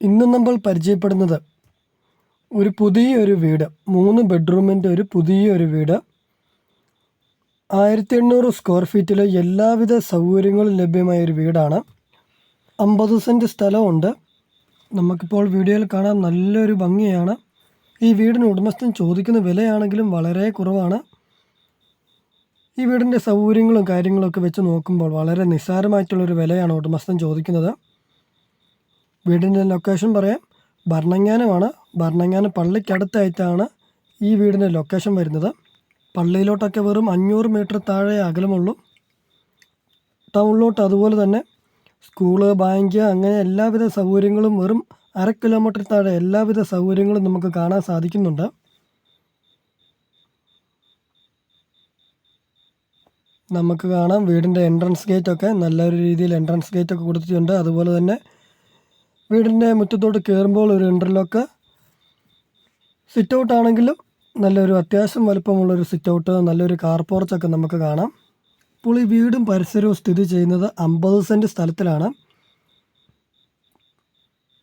ഇന്ന് നമ്മൾ പരിചയപ്പെടുന്നത് ഒരു പുതിയൊരു വീട് മൂന്ന് ബെഡ്റൂമിന്റെ ഒരു പുതിയൊരു വീട്. ആയിരത്തി എണ്ണൂറ് സ്ക്വയർ ഫീറ്റിൽ എല്ലാവിധ സൗകര്യങ്ങളും ലഭ്യമായ ഒരു വീടാണ്. അമ്പത് സെന്റ് സ്ഥലമുണ്ട്. നമുക്കിപ്പോൾ വീഡിയോയിൽ കാണാൻ നല്ലൊരു ഭംഗിയാണ്. ഈ വീടിന് ഉടമസ്ഥൻ ചോദിക്കുന്ന വിലയാണെങ്കിലും വളരെ കുറവാണ്. ഈ വീടിന്റെ സൗകര്യങ്ങളും കാര്യങ്ങളൊക്കെ വെച്ച് നോക്കുമ്പോൾ വളരെ നിസ്സാരമായിട്ടുള്ളൊരു വിലയാണ് ഉടമസ്ഥൻ ചോദിക്കുന്നത്. വീടിന്റെ ലൊക്കേഷൻ പറയാം. ഭരണങ്ങാനമാണ്. ഭരണങ്ങാനം പള്ളിക്കടുത്തായിട്ടാണ് ഈ വീടിന്റെ ലൊക്കേഷൻ വരുന്നത്. പള്ളിയിലോട്ടൊക്കെ വെറും അഞ്ഞൂറ് മീറ്റർ താഴെ അകലമുള്ളൂ. ടൗണിലോട്ട് അതുപോലെ തന്നെ സ്കൂൾ ബാങ്ക് അങ്ങനെ എല്ലാവിധ സൗകര്യങ്ങളും വെറും അര കിലോമീറ്റർ താഴെ എല്ലാവിധ സൗകര്യങ്ങളും നമുക്ക് കാണാൻ സാധിക്കുന്നുണ്ട്. നമുക്ക് കാണാം വീടിന്റെ എൻട്രൻസ് ഗേറ്റൊക്കെ നല്ലൊരു രീതിയിൽ എൻട്രൻസ് ഗേറ്റൊക്കെ കൊടുത്തിട്ടുണ്ട്. അതുപോലെ തന്നെ വീടിന്റെ മുറ്റത്തോട്ട് കയറുമ്പോൾ ഒരു ഇന്റർലോക്ക് സിറ്റ് ഔട്ട് ആണെങ്കിലും നല്ലൊരു അത്യാവശ്യം വലുപ്പമുള്ളൊരു സിറ്റ് ഔട്ട് നല്ലൊരു കാർ പോർച്ചൊക്കെ നമുക്ക് കാണാം. ഇപ്പോൾ ഈ വീടും പരിസരവും സ്ഥിതി ചെയ്യുന്നത് അമ്പത് സെന്റ് സ്ഥലത്തിലാണ്.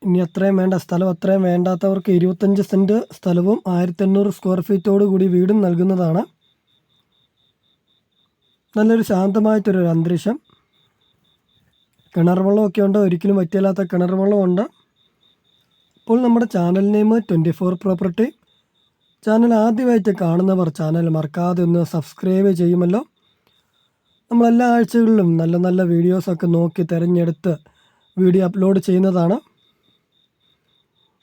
ഇനി അത്രയും വേണ്ട സ്ഥലം അത്രയും വേണ്ടാത്തവർക്ക് ഇരുപത്തഞ്ച് സെന്റ് സ്ഥലവും ആയിരത്തി എണ്ണൂറ് സ്ക്വയർ ഫീറ്റോട് കൂടി വീടും നൽകുന്നതാണ്. നല്ലൊരു ശാന്തമായിട്ടൊരു അന്തരീക്ഷം. കിണർ വെള്ളമൊക്കെ ഉണ്ട്. ഒരിക്കലും പറ്റില്ലാത്ത കിണർ വെള്ളമുണ്ട്. ഇപ്പോൾ നമ്മുടെ channel name twenty four property. Channel ആദ്യമായിട്ട് കാണുന്നവർ ചാനൽ മറക്കാതെ ഒന്ന് സബ്സ്ക്രൈബ് ചെയ്യുമല്ലോ. നമ്മളെല്ലാ ആഴ്ചകളിലും നല്ല നല്ല വീഡിയോസൊക്കെ നോക്കി തിരഞ്ഞെടുത്ത് വീഡിയോ അപ്ലോഡ് ചെയ്യുന്നതാണ്.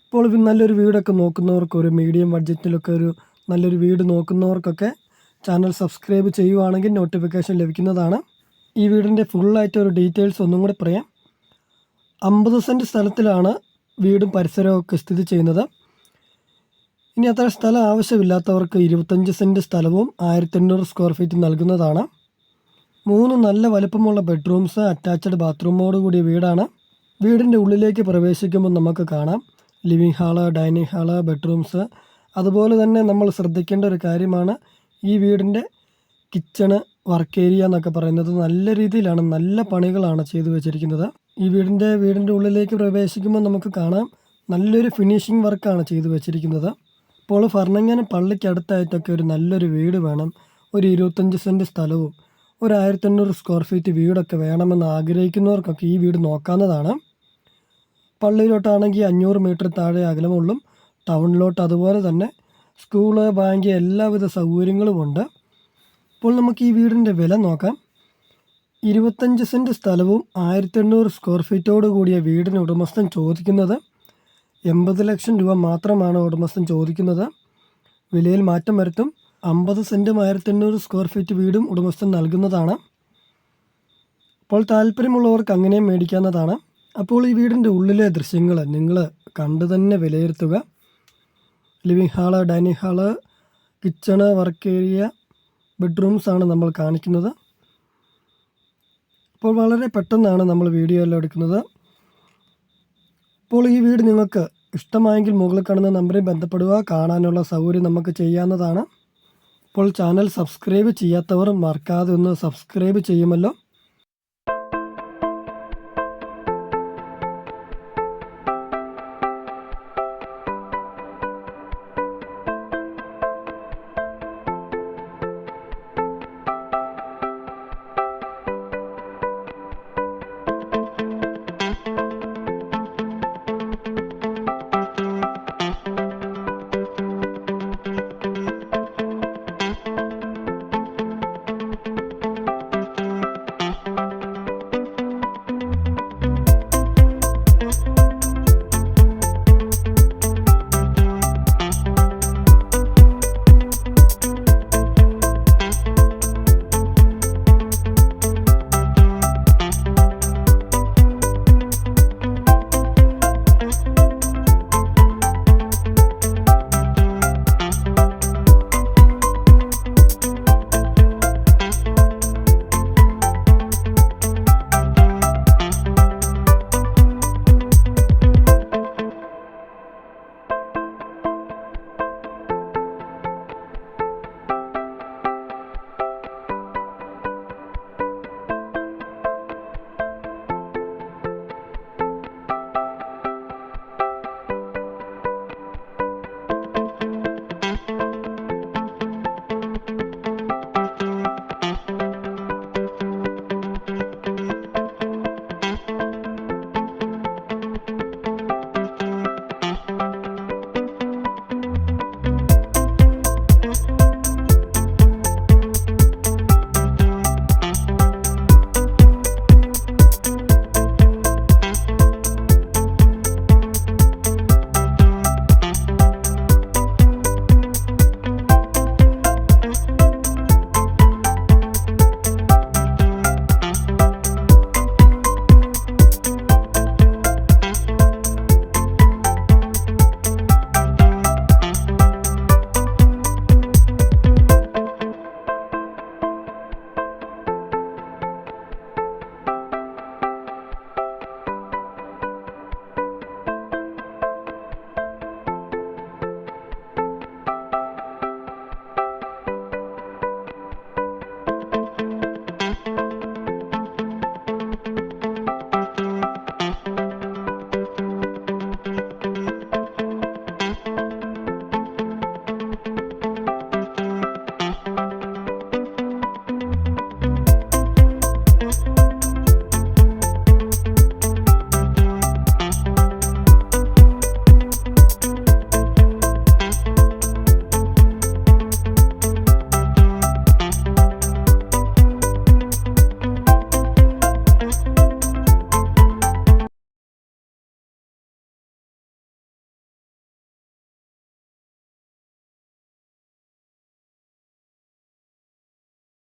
ഇപ്പോൾ നല്ലൊരു വീടൊക്കെ നോക്കുന്നവർക്ക് ഒരു മീഡിയം ബഡ്ജറ്റിലൊക്കെ ഒരു നല്ലൊരു വീട് നോക്കുന്നവർക്കൊക്കെ ചാനൽ സബ്സ്ക്രൈബ് ചെയ്യുവാണെങ്കിൽ നോട്ടിഫിക്കേഷൻ ലഭിക്കുന്നതാണ്. ഈ വീടിന്റെ ഫുള്ളായിട്ട് ഒരു ഡീറ്റെയിൽസ് ഒന്നും കൂടി പറയാം. അമ്പത് സെന്റ് സ്ഥലത്തിലാണ് വീടും പരിസരവും ഒക്കെ സ്ഥിതി ചെയ്യുന്നത്. ഇനി അത്ര സ്ഥലം ആവശ്യമില്ലാത്തവർക്ക് ഇരുപത്തഞ്ച് സെന്റ് സ്ഥലവും ആയിരത്തി എണ്ണൂറ് സ്ക്വയർ ഫീറ്റ് നൽകുന്നതാണ്. മൂന്ന് നല്ല വലുപ്പമുള്ള ബെഡ്റൂംസ് അറ്റാച്ച്ഡ് ബാത്റൂമോട് കൂടിയ വീടാണ്. വീടിന്റെ ഉള്ളിലേക്ക് പ്രവേശിക്കുമ്പോൾ നമുക്ക് കാണാം. Living hall dining hall bedrooms അതുപോലെ തന്നെ നമ്മൾ ശ്രദ്ധിക്കേണ്ട ഒരു കാര്യമാണ് ഈ വീടിന്റെ കിച്ചണ് വർക്ക് ഏരിയ എന്നൊക്കെ പറയുന്നത് നല്ല രീതിയിലാണ് നല്ല പണികളാണ് ചെയ്തു വെച്ചിരിക്കുന്നത്. ഈ വീടിന്റെ വീടിന്റെ ഉള്ളിലേക്ക് പ്രവേശിക്കുമ്പോൾ നമുക്ക് കാണാം നല്ലൊരു ഫിനിഷിംഗ് വർക്കാണ് ചെയ്തു വെച്ചിരിക്കുന്നത്. ഭരണങ്ങാനം പള്ളിക്ക് അടുത്തായിട്ടൊക്കെ ഒരു നല്ലൊരു വീട് വേണം. ഒരു ഇരുപത്തഞ്ച് സെന്റ് സ്ഥലവും ഒരു ആയിരത്തി എണ്ണൂറ് സ്ക്വയർ ഫീറ്റ് വീടൊക്കെ വേണമെന്ന് ആഗ്രഹിക്കുന്നവർക്കൊക്കെ ഈ വീട് നോക്കാവുന്നതാണ്. പള്ളിയിലോട്ടാണെങ്കിൽ അഞ്ഞൂറ് മീറ്റർ താഴെ അകലമുള്ളും ടൗണിലോട്ട് അതുപോലെ തന്നെ സ്കൂൾ ബാങ്ക് എല്ലാവിധ സൗകര്യങ്ങളുമുണ്ട് ഇപ്പോൾ നമുക്ക് ഈ വീടിന്റെ വില നോക്കാം. ഇരുപത്തഞ്ച് സെന്റ് സ്ഥലവും ആയിരത്തി എണ്ണൂറ് സ്ക്വയർ ഫീറ്റോട് കൂടിയ വീടിന് ഉടമസ്ഥൻ ചോദിക്കുന്നത്. എൺപത് ലക്ഷം രൂപ മാത്രമാണ് ഉടമസ്ഥൻ ചോദിക്കുന്നത്. വിലയിൽ മാറ്റം വരുത്തും. അമ്പത് സെന്റും ആയിരത്തി എണ്ണൂറ് സ്ക്വയർ ഫീറ്റ് വീടും ഉടമസ്ഥൻ നൽകുന്നതാണ്. അപ്പോൾ താല്പര്യമുള്ളവർക്ക് അങ്ങനെയും മേടിക്കാവുന്നതാണ്. അപ്പോൾ ഈ വീടിന്റെ ഉള്ളിലെ ദൃശ്യങ്ങൾ നിങ്ങൾ കണ്ടു തന്നെ വിലയിരുത്തുക. Living hall dining hall kitchen work area bedrooms ആണ് നമ്മൾ കാണിക്കുന്നത്. അപ്പോൾ വളരെ പെട്ടെന്നാണ് നമ്മൾ വീഡിയോ എല്ലാം എടുക്കുന്നത്. അപ്പോൾ ഈ വീട് നിങ്ങൾക്ക് ഇഷ്ടമായെങ്കിൽ മുകളിൽ കാണുന്ന നമ്പറിൽ ബന്ധപ്പെടുക. കാണാനുള്ള സൗകര്യം നമുക്ക് ചെയ്യാവുന്നതാണ്. അപ്പോൾ ചാനൽ സബ്സ്ക്രൈബ് ചെയ്യാത്തവർ മറക്കാതെ ഒന്ന് സബ്സ്ക്രൈബ് ചെയ്യുമല്ലോ.